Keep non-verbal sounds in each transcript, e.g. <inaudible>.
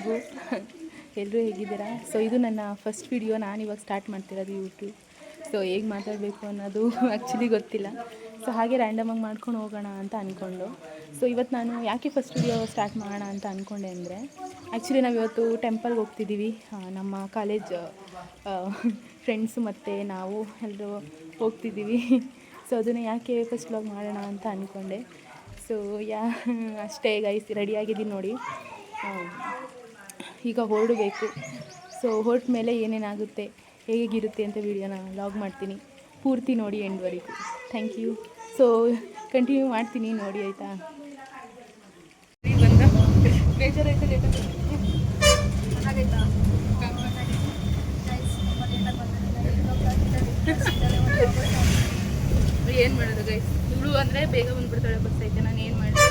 ಎಲ್ರಿಗೂ ಎಲ್ಲರೂ ಹೇಗಿದ್ದೀರಾ? ಸೊ ಇದು ನನ್ನ ಫಸ್ಟ್ ವಿಡಿಯೋ ನಾನು ಇವಾಗ ಸ್ಟಾರ್ಟ್ ಮಾಡ್ತಿರೋದು ಯೂಟ್ಯೂಬ್ ಸೊ ಹೇಗೆ ಮಾತಾಡಬೇಕು ಅನ್ನೋದು ಆ್ಯಕ್ಚುಲಿ ಗೊತ್ತಿಲ್ಲ. ಸೊ ಹಾಗೆ ರ್ಯಾಂಡಮಾಗಿ ಮಾಡ್ಕೊಂಡು ಹೋಗೋಣ ಅಂತ ಅಂದ್ಕೊಂಡು ಸೊ ಇವತ್ತು ನಾನು ಯಾಕೆ ಫಸ್ಟ್ ವಿಡಿಯೋ ಸ್ಟಾರ್ಟ್ ಮಾಡೋಣ ಅಂತ ಅಂದ್ಕೊಂಡೆ ಅಂದರೆ ಆ್ಯಕ್ಚುಲಿ ನಾವು ಇವತ್ತು ಟೆಂಪಲ್ಗೆ ಹೋಗ್ತಿದ್ದೀವಿ ನಮ್ಮ ಕಾಲೇಜ್ ಫ್ರೆಂಡ್ಸ್ ಮತ್ತು ನಾವು ಎಲ್ಲರೂ ಹೋಗ್ತಿದ್ದೀವಿ ಸೊ ಅದನ್ನು ಯಾಕೆ ಫಸ್ಟ್ ಬ್ಲಾಗ್ ಮಾಡೋಣ ಅಂತ ಅಂದ್ಕೊಂಡೆ ಸೊ ಯಾ, ಅಷ್ಟೇ ಗೈಸ್ ರೆಡಿಯಾಗಿದ್ದೀನಿ ನೋಡಿ. ಈಗ ಹೊರಡಬೇಕು. ಸೊ ಹೊರಟ ಮೇಲೆ ಏನೇನಾಗುತ್ತೆ, ಹೇಗಿರುತ್ತೆ ಅಂತ ವೀಡಿಯೋನ ಲಾಗ್ ಮಾಡ್ತೀನಿ. ಪೂರ್ತಿ ನೋಡಿ ಎಂಡ್ವರೆಗೂ. ಥ್ಯಾಂಕ್ ಯು ಸೊ ಕಂಟಿನ್ಯೂ ಮಾಡ್ತೀನಿ ನೋಡಿ ಆಯಿತಾ? ಏನು ಮಾಡೋದು ಗೈಸ್ ಇವಳು ಅಂದರೆ ಬೇಗ ಬಂದ್ಬಿಡ್ತಾಳೆ ಬಸ್ ಐತೆ ನಾನು ಏನು ಮಾಡಿದೆ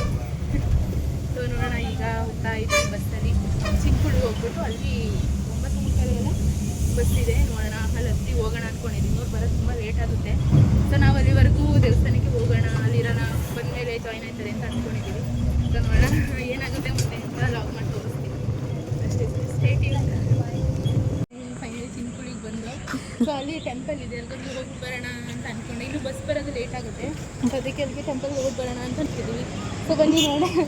ಸೊ ನೋಡೋಣ ಈಗ ಹೋಗ್ತಾ ಇದ್ದೀನಿ ಬಸ್ಸಲ್ಲಿ. ಚಿಕ್ಕುಳು ಹೋಗ್ಬಿಟ್ಟು ಅಲ್ಲಿ ಒಂಬತ್ತು ಮುಕ್ಕಾಲೆಲ್ಲ ಬಸ್ ಇದೆ. ನೋಡೋಣ ಅಲ್ಲಿ ಹತ್ತಿ ಹೋಗೋಣ ಅಂದ್ಕೊಂಡಿದ್ದೀನಿ ಅವ್ರು ಬರೋದು ತುಂಬ ಲೇಟ್ ಆಗುತ್ತೆ. ಸೊ ನಾವು ಅಲ್ಲಿವರೆಗೂ ದೇವಸ್ಥಾನಕ್ಕೆ ಹೋಗೋಣ, ಅಲ್ಲಿರೋಣ, ಬಂದಮೇಲೆ ಜಾಯ್ನ್ ಆಯ್ತಾರೆ ಅಂತ ಅಂದ್ಕೊಂಡಿದ್ದೀವಿ ಸೊ ನೋಡೋಣ <laughs> ಏನಾಗುತ್ತೆ ಮುಂದೆ ಅಂತ ಲಾಗ್ ಮಾಡಿ ತೋರಿಸ್ತೀನಿ. ಅಷ್ಟೇ ಸ್ಟೇಟ್ ಫೈನಲಿ ಚಿನ್ಕುಳಿಗೆ ಬಂದು ಸೊ ಅಲ್ಲಿ ಟೆಂಪಲ್ ಇದೆ. ಅಲ್ಲಿಗೆ ಹೋಗಿ ಬರೋಣ ಅಂತ ಅಂದ್ಕೊಂಡೆ ಇನ್ನು ಬಸ್ ಬರೋದು ಲೇಟ್ ಆಗುತ್ತೆ. ಅದಕ್ಕೆ ಅಲ್ಲಿಗೆ ಟೆಂಪಲ್ಗೆ ಹೋಗಿ ಬರೋಣ ಅಂತ ಅಂತಿದ್ದೀವಿ ಸೊ ಬನ್ನಿ ನೋಡೋಣ.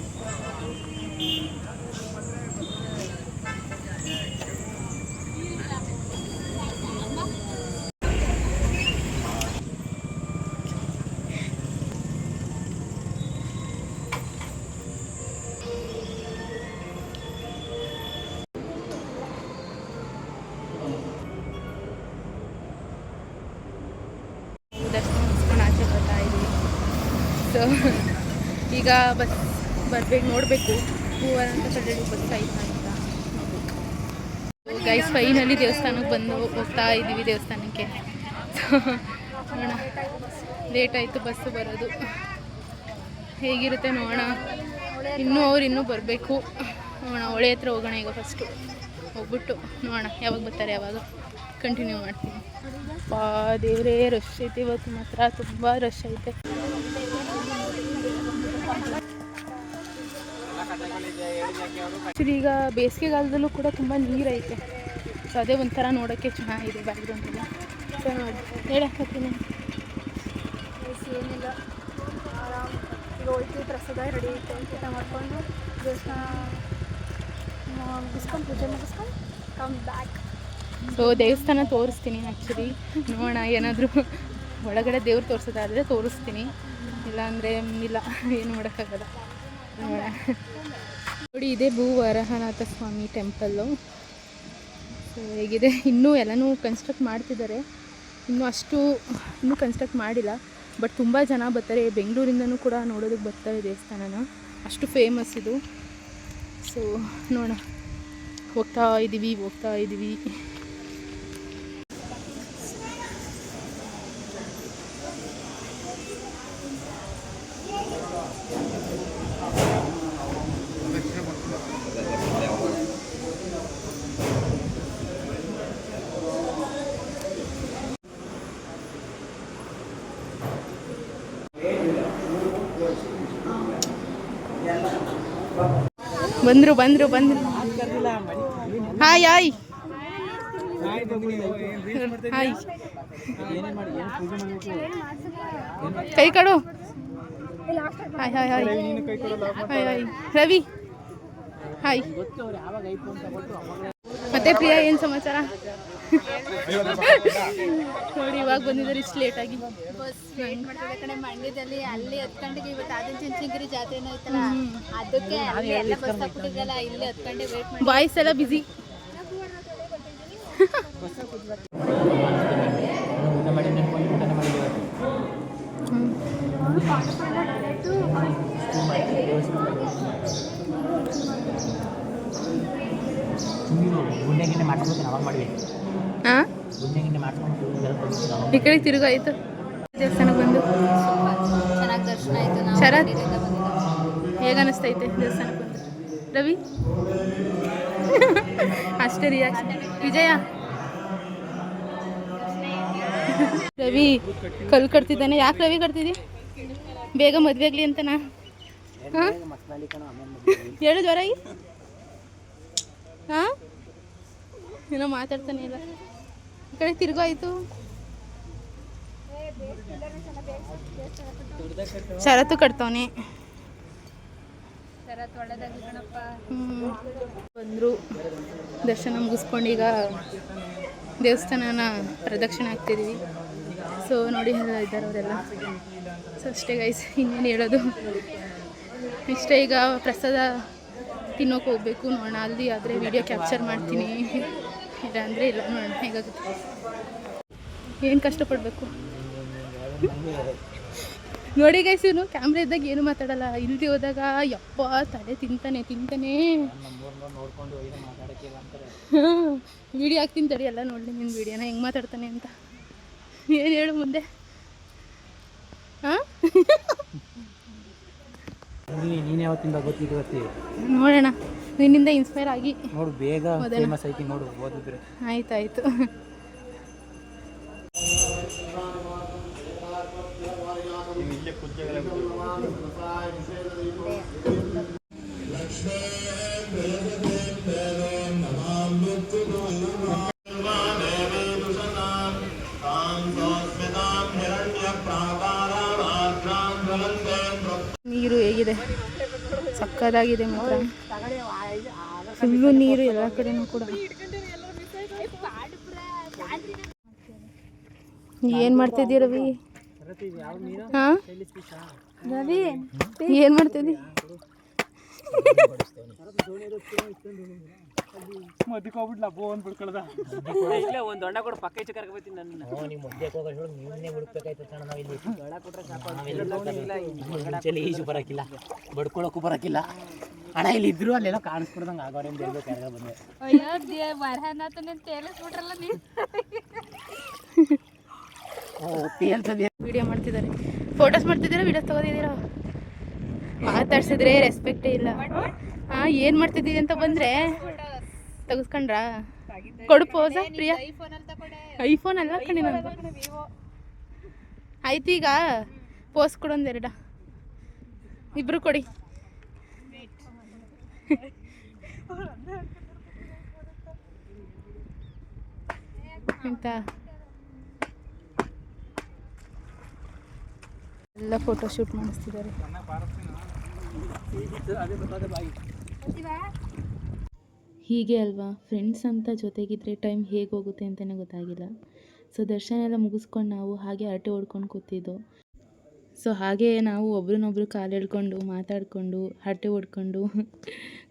ಸೊ <laughs> ಈಗ ಬಸ್ ಬರ್ಬೇಕು ನೋಡಬೇಕು. ಮೂವರ ಅಂತ ಕಡೆಗೆ ಬಸ್ ಆಯ್ತಾ? ಅಂತ ಗೈಸ್ ಫೈನಲಿ ದೇವಸ್ಥಾನಕ್ಕೆ ಬಂದು ಹೋಗ್ತಾ ಇದ್ದೀವಿ ದೇವಸ್ಥಾನಕ್ಕೆ. ನೋಡೋಣ. ಲೇಟ್ ಆಯಿತು ಬಸ್ಸು ಬರೋದು. ಹೇಗಿರುತ್ತೆ ನೋಡೋಣ. ಇನ್ನೂ ಅವ್ರು ಇನ್ನೂ ಬರಬೇಕು. ನೋಡೋಣ, ಹೊಳೆ ಹತ್ರ ಹೋಗೋಣ ಈಗ ಫಸ್ಟು ಹೋಗ್ಬಿಟ್ಟು ನೋಡೋಣ, ಯಾವಾಗ ಬರ್ತಾರೆ, ಯಾವಾಗ? ಕಂಟಿನ್ಯೂ ಮಾಡ್ತೀನಿ. ಪಾ ದೇವರೇ ರಶ್ ಐತೆ ಇವತ್ತು ಮಾತ್ರ. ತುಂಬ ರಶ್ ಐತೆ. ಆ್ಯಕ್ಚುಲಿ ಈಗ ಬೇಸಿಗೆಗಾಲದಲ್ಲೂ ಕೂಡ ತುಂಬ ನೀರೈತೆ. ಸೊ ಅದೇ ಒಂಥರ ನೋಡೋಕ್ಕೆ ಚೆನ್ನಾಗಿದೆ ಬ್ಯಾಕ್ಗ್ರೌಂಡ್ ಎಲ್ಲ ಸೊ ನೋಡಿ ಹೇಳಕ್ಕತ್ತೀನಿ ಏನಿಲ್ಲ. ಆರಾಮ್. ಹೋಯ್ತು ಪ್ರಸಾದ ರೆಡಿ ಐತೆ ಊಟ ಮಾಡ್ಕೊಂಡು. ದೇವಸ್ಥಾನ ಮುಗಿಸ್ಕೊಂಡು ಪೂಜೆ ಮುಗಿಸ್ಕೊಂಡು ಕಮ್ ಬ್ಯಾಕ್ ಸೊ ದೇವಸ್ಥಾನ ತೋರಿಸ್ತೀನಿ ಆ್ಯಕ್ಚುಲಿ ನೋಡೋಣ ಏನಾದರೂ ಒಳಗಡೆ ದೇವ್ರು ತೋರಿಸೋದಾದರೆ ತೋರಿಸ್ತೀನಿ. ಇಲ್ಲಾಂದರೆ ಇಲ್ಲ, ಏನು ಮಾಡೋಕ್ಕಾಗಲ್ಲ. ನೋಡಿ, ಇದೆ ಭೂ ವರಹನಾಥ ಸ್ವಾಮಿ ಟೆಂಪಲ್ಲು. ಸೊ ಹೇಗಿದೆ? ಇನ್ನೂ ಎಲ್ಲನೂ ಕನ್ಸ್ಟ್ರಕ್ಟ್ ಮಾಡ್ತಿದ್ದಾರೆ. ಇನ್ನೂ ಅಷ್ಟು ಇನ್ನೂ ಕನ್ಸ್ಟ್ರಕ್ಟ್ ಮಾಡಿಲ್ಲ. ಬಟ್ ತುಂಬ ಜನ ಬರ್ತಾರೆ. ಬೆಂಗಳೂರಿಂದನೂ ಕೂಡ ನೋಡೋದಕ್ಕೆ ಬರ್ತಾರೆ ದೇವಸ್ಥಾನನ. ಅಷ್ಟು ಫೇಮಸ್ ಇದು. ಸೊ ನೋಡೋಣ. ಹೋಗ್ತಾ ಇದ್ದೀವಿ ಹೋಗ್ತಾ ಇದ್ದೀವಿ ಬಂದರು ಬಂದರು ಬಂದರು. Hi hi. ಹಾಯ್. ಕೈ ಕಡು. Hi hi hi. Hi hi. Ravi. Hi. ಮತ್ತೆ ಪ್ರಿಯಾ, ಏನು ಸಮಾಚಾರ? ನೋಡಿ ಇವಾಗ ಬಂದಿದ್ದಾರೆ ಇಷ್ಟು ಲೇಟಾಗಿ ಬಸ್ ವೇಟ್ ಮಾಡ್ತಿದ್ದೆ ಕಡೆ ಮಂಡ್ಯದಲ್ಲಿ ಅಲ್ಲಿ ಹತ್ತು ಗಂಟೆಗೆ ಇವತ್ತು ಚುಂಚನಗಿರಿ ಜಾತ್ರೆನ ಐತಲ್ಲ ಅದಕ್ಕೆ ಅಲ್ಲಿ ಎಲ್ಲ ಬಸ್ ಹಾಕ್ಬಿಟ್ಟಿದ್ದಲ್ಲ ಇಲ್ಲಿ ಹತ್ತು ಗಂಟೆ ವೇಟ್ ಮಾಡಿ. ಬಾಯ್ಸ್ ಎಲ್ಲ ಬಿಸಿ ಮಾಡ್ಸ್ಕೊತೀನಿ ಅವಾಗ ಮಾಡಿವಿ ಹಾಂ ಗುಂಡೆ ಗಿಂಡೆ ಮಾಡ್ಸ್ಕೊಂಡು ಎಲ್ಲ ತೆಗಿತೀನಿ ಅವಾಗ ಈ ಕಡೆ ತಿರುಗಾಯ್ತು ದೇವಸ್ಥಾನಕ್ಕೆ ಬಂದು ಚೆನ್ನಾಗಿ ದರ್ಶನ ಆಯ್ತು ಶರತ್? ಮಂಡ್ಯದಿಂದ ಬಂದಿದ್ದು. ಹೇಗೆ ಅನಿಸ್ತೈತೆ ದೇವಸ್ಥಾನಕ್ಕೆ ಬಂದು ರವಿ? <laughs> ಅಷ್ಟೇ ರಿಯಾಕ್ಷನ್ ವಿಜಯ? ರವಿ ಕಲ್ ಕಟ್ತಿದ್ದಾನೆ. ಯಾಕೆ ರವಿ ಕಟ್ತಿದ್ದಿ ಬೇಗ ಮದುವೆ ಆಗಲಿ ಅಂತನಾ ಹಾಂ? ಹೇಳು ಜ್ವರಾಗಿ ಹಾಂ? ಏನೋ ಮಾತಾಡ್ತಾನೆ ಇಲ್ಲ ಕಡೆ ತಿರ್ಗೋ ಆಯ್ತು. ಶರತ್ತು ಕಟ್ತವನೆ. ಬಂದರು, ದರ್ಶನ ಮುಗಿಸ್ಕೊಂಡು ಈಗ ದೇವಸ್ಥಾನನ ಪ್ರದಕ್ಷಿಣೆ ಹಾಕ್ತಿದೀವಿ. ಸೊ ನೋಡಿ ಎಲ್ಲ ಇದ್ದಾರೆ ಅವರೆಲ್ಲ. ಸೊ ಅಷ್ಟೇ ಗೈಸ್ ಇನ್ನೇನು ಹೇಳೋದು? ಇಷ್ಟೇ ಈಗ ಪ್ರಸಾದ ತಿನ್ನೋಕೆ ಹೋಗ್ಬೇಕು, ನೋಡೋಣ. ಅಲ್ಲಿ ಆದರೆ ವಿಡಿಯೋ ಕ್ಯಾಪ್ಚರ್ ಮಾಡ್ತೀನಿ. ಇಲ್ಲ ಅಂದರೆ ಇಲ್ಲ. ನೋಡೋಣ ಹೇಗಾಗುತ್ತೆ? ಏನು ಕಷ್ಟಪಡಬೇಕು? ನೋಡಿ ಗೈಸ್ ಇವನು ಕ್ಯಾಮ್ರಾ ಇದ್ದಾಗ ಏನು ಮಾತಾಡಲ್ಲ. ಇಲ್ದಿ ಹೋದಾಗ ಯಪ್ಪ ತಲೆ ತಿಂತಾನೆ ತಿಂತಾನೆ. ವಿಡಿಯೋ ಹಾಕ್ತೀನಿ ತಡಿ ಎಲ್ಲ ನೋಡಲಿ ನಿನ್ನ ವಿಡಿಯೋನ ಹೆಂಗೆ ಮಾತಾಡ್ತಾನೆ ಅಂತ. ಏನು ಹೇಳು ಮುಂದೆ? ಹಾಂ? ನೋಡೋಣ. ನಿನ್ನಿಂದ ಇನ್ಸ್ಪೈರ್ ಆಗಿ ನೋಡು ಬೇಗ. ಫೇಮಸ್ ಐತಿ ನೋಡು ಓದಿದ್ರೆ. ಆಯ್ತಾಯ್ತು. ನೀರು ಹೇಗಿದೆ? ಸಕ್ಕದಾಗಿದೆ ಮಾತ್ರ. ಫುಲ್ಲು ನೀರು ಎಲ್ಲ ಕಡೆನೂ ಕೂಡ. ಏನು ಮಾಡ್ತಿದ್ದೀಯ ರವಿ? ಏನ್ ರವಿ ಏನು ಮಾಡ್ತಿದ್ದಿ? ಇಲ್ಲೇ ಒಂದು ದೊಡ್ಡ ಕೊಡು ಪಕ್ಕ ಹೆಚ್ಚು ಕರ್ಕೊಬತ್ತೀನಿ ನನ್ನ ನೀವು ಮುದ್ದೆ ಹೋಗೋದು ಹೇಳಿ ನೀವನ್ನೇ ಹುಡುಕ್ಬೇಕಾಯ್ತು ಕಣ ನಾವು ಇಲ್ಲಿ. ದೊಡ್ಡ ಕೊಟ್ರೆ ಮುಂಚೆಲಿ ಈಜು ಬರೋಕ್ಕಿಲ್ಲ ಬಡ್ಕೊಳಕ್ಕೂ ಬರೋಕ್ಕಿಲ್ಲ ಅಣ್ಣ ಇಲ್ಲಿ ಇದ್ರು ಅಲ್ಲೆಲ್ಲ ಕಾಣಿಸ್ಕೊಡ್ದಂಗೆ ಆಗೋರೆ ಅಂತ ಹೇಳ್ಬೇಕು ಯಾರು ಬಂದೆ. ಅಯ್ಯೋ ದೇ ತೇಲಿಸ್ಬಿಟ್ರಲ್ಲ ನೀವು ಓ ತೇಲ್ತದೆ ವಿಡಿಯೋ ಮಾಡ್ತಿದ್ದಾರೆ. ಫೋಟೋಸ್ ಮಾಡ್ತಿದ್ದೀರಾ ವಿಡಿಯೋಸ್ ತಗೋತಿದ್ದೀರಾ? ಮಾತಾಡ್ಸಿದ್ರೆ ರೆಸ್ಪೆಕ್ಟೇ ಇಲ್ಲ. ಹಾಂ ಏನು ಮಾಡ್ತಿದ್ದೀರಿ ಅಂತ ಬಂದರೆ ತೆಗೆಸ್ಕೊಂಡ್ರಾ? ಕೊಡು ಪೋಸ ಪ್ರಿಯಾ. ಐಫೋನ್ ಅಲ್ಲ ಕಣಿ ನಾನು ಆಯ್ತು ಈಗ ಪೋಸ್ ಕೊಡೊಂದೆರಡ ಇಬ್ರು ಕೊಡಿ. ಎಲ್ಲ ಫೋಟೋ ಶೂಟ್ ಮಾಡಿಸ್ತಿದ್ದಾರೆ. ಹೀಗೆ ಅಲ್ವಾ? ಫ್ರೆಂಡ್ಸ್ ಅಂತ ಜೊತೆಗಿದ್ರೆ ಟೈಮ್ ಹೇಗೆ ಹೋಗುತ್ತೆ ಅಂತಲೇ ಗೊತ್ತಾಗಿಲ್ಲ. ಸೊ ದರ್ಶನ ಎಲ್ಲ ಮುಗಿಸ್ಕೊಂಡು ನಾವು ಹಾಗೆ ಹರಟೆ ಹೊಡ್ಕೊಂಡು ಕೂತಿದ್ದು. ಸೊ ಹಾಗೆ ನಾವು ಒಬ್ರನ್ನೊಬ್ರು ಕಾಲು ಎಳ್ಕೊಂಡು, ಮಾತಾಡಿಕೊಂಡು, ಹರಟೆ ಹೊಡ್ಕೊಂಡು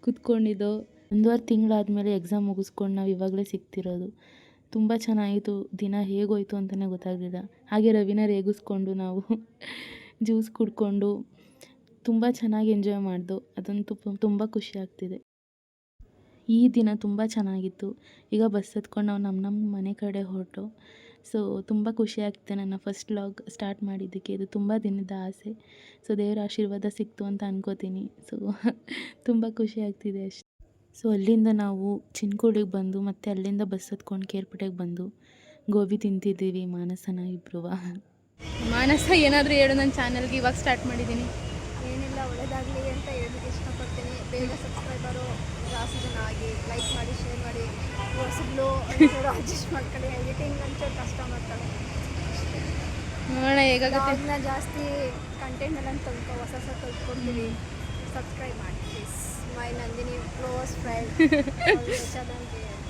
ಕುತ್ಕೊಂಡಿದ್ದು ಒಂದೂವರೆ ತಿಂಗಳಾದಮೇಲೆ ಎಕ್ಸಾಮ್ ಮುಗಿಸ್ಕೊಂಡು ನಾವು ಇವಾಗಲೇ ಸಿಗ್ತಿರೋದು. ತುಂಬ ಚೆನ್ನಾಗಿತ್ತು. ದಿನ ಹೇಗೋಯ್ತು ಅಂತಲೇ ಗೊತ್ತಾಗಲಿಲ್ಲ. ಹಾಗೆ ರವಿನ ರೇಗಿಸ್ಕೊಂಡು ನಾವು ಜ್ಯೂಸ್ ಕುಡ್ಕೊಂಡು ತುಂಬ ಚೆನ್ನಾಗಿ ಎಂಜಾಯ್ ಮಾಡ್ದು. ಅದಂತೂ ತುಂಬ ಖುಷಿ ಆಗ್ತಿದೆ. ಈ ದಿನ ತುಂಬ ಚೆನ್ನಾಗಿತ್ತು. ಈಗ ಬಸ್ ಹತ್ಕೊಂಡು ನಾವು ನಮ್ಮ ನಮ್ಮ ಮನೆ ಕಡೆ ಹೊರಟು. ಸೊ ತುಂಬ ಖುಷಿ ಆಗ್ತಿದೆ ನನ್ನ ಫಸ್ಟ್ ಲಾಗ್ ಸ್ಟಾರ್ಟ್ ಮಾಡಿದ್ದಕ್ಕೆ. ಇದು ತುಂಬ ದಿನದ ಆಸೆ. ಸೊ ದೇವರ ಆಶೀರ್ವಾದ ಸಿಕ್ತು ಅಂತ ಅನ್ಕೋತೀನಿ. ಸೊ <laughs> ತುಂಬ ಖುಷಿ ಆಗ್ತಿದೆ ಅಷ್ಟೆ. ಸೊ ಅಲ್ಲಿಂದ ನಾವು ಚಿನ್ಕೋಳಿಗೆ ಬಂದು ಮತ್ತು ಅಲ್ಲಿಂದ ಬಸ್ ಹತ್ಕೊಂಡು ಕೇರ್ಪೇಟೆಗೆ ಬಂದು ಗೋಬಿ ತಿಂತಿದ್ದೀವಿ ಮಾನಸನ ಇಬ್ಬರು ಮಾನಸ ಏನಾದರೂ ಹೇಳು ನನ್ನ ಚಾನಲ್ಗೆ ಇವಾಗ ಸ್ಟಾರ್ಟ್ ಮಾಡಿದ್ದೀನಿ ಏನಿಲ್ಲ ಒಳ್ಳೇದಾಗಲಿ ಅಂತ ಹೇಳಿ ಇಷ್ಟಪಡ್ತೀನಿ. ಬೇಗ ಸಬ್ಸ್ಕ್ರೈಬರು ಜಾಸ್ತಿ ಜನ ಆಗಿ ಲೈಕ್ ಮಾಡಿ ಒಂಚೂರು ಅಡ್ಜಸ್ಟ್ ಮಾಡ್ಕೊಳ್ಳಿ. ಎಡಿಟಿಂಗ್ ಒಂಚೂರು ಕಷ್ಟ ಮಾಡ್ಕೊಳ್ಳಿ ನೋಡೋಣ ಹೇಗಾಗುತ್ತೆ? ಬ್ಲಾಗ್ನ ಜಾಸ್ತಿ ಕಂಟೆಂಟ್ ಎಲ್ಲ ತಂದ್ಕೊ ಹೊಸ ಹೊಸ ತಂದ್ಕೊಡ್ತೀವಿ. ಸಬ್ಸ್ಕ್ರೈಬ್ ಮಾಡಿ please my Nandini close friend ಚೆನ್ನಾಗಿ ಅಂತ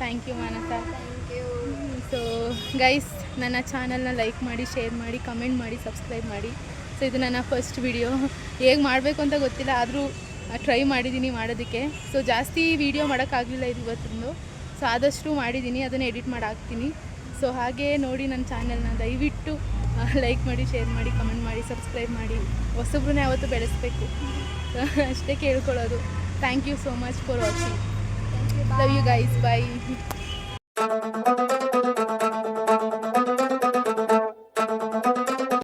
thank you Manasa. Thank you so guys ನನ್ನ ಚಾನಲ್ನ ಲೈಕ್ ಮಾಡಿ ಶೇರ್ ಮಾಡಿ ಕಮೆಂಟ್ ಮಾಡಿ ಸಬ್ಸ್ಕ್ರೈಬ್ ಮಾಡಿ. ಸೊ ಇದು ನನ್ನ ಫಸ್ಟ್ ವಿಡಿಯೋ ಹೇಗೆ ಮಾಡಬೇಕು ಅಂತ ಗೊತ್ತಿಲ್ಲ ಆದರೂ ಟ್ರೈ ಮಾಡಿದ್ದೀನಿ ಮಾಡೋದಕ್ಕೆ. ಸೊ ಜಾಸ್ತಿ ವೀಡಿಯೋ ಮಾಡೋಕ್ಕಾಗಲಿಲ್ಲ ಇದು ಇವತ್ತಿಂದು. ಸೊ ಆದಷ್ಟು ಮಾಡಿದ್ದೀನಿ, ಅದನ್ನು ಎಡಿಟ್ ಮಾಡಿ ಹಾಕ್ತೀನಿ ಸೊ ಹಾಗೆ ನೋಡಿ ನನ್ನ ಚಾನಲ್ನ ದಯವಿಟ್ಟು ಲೈಕ್ ಮಾಡಿ ಶೇರ್ ಮಾಡಿ ಕಮೆಂಟ್ ಮಾಡಿ ಸಬ್ಸ್ಕ್ರೈಬ್ ಮಾಡಿ. ಹೊಸಬ್ರನ್ನ ಯಾವತ್ತೂ ಬೆಳೆಸಬೇಕು. <laughs> ಅಷ್ಟೇ ಕೇಳ್ಕೊಳ್ಳೋದು. Thank you so much for watching love you guys bye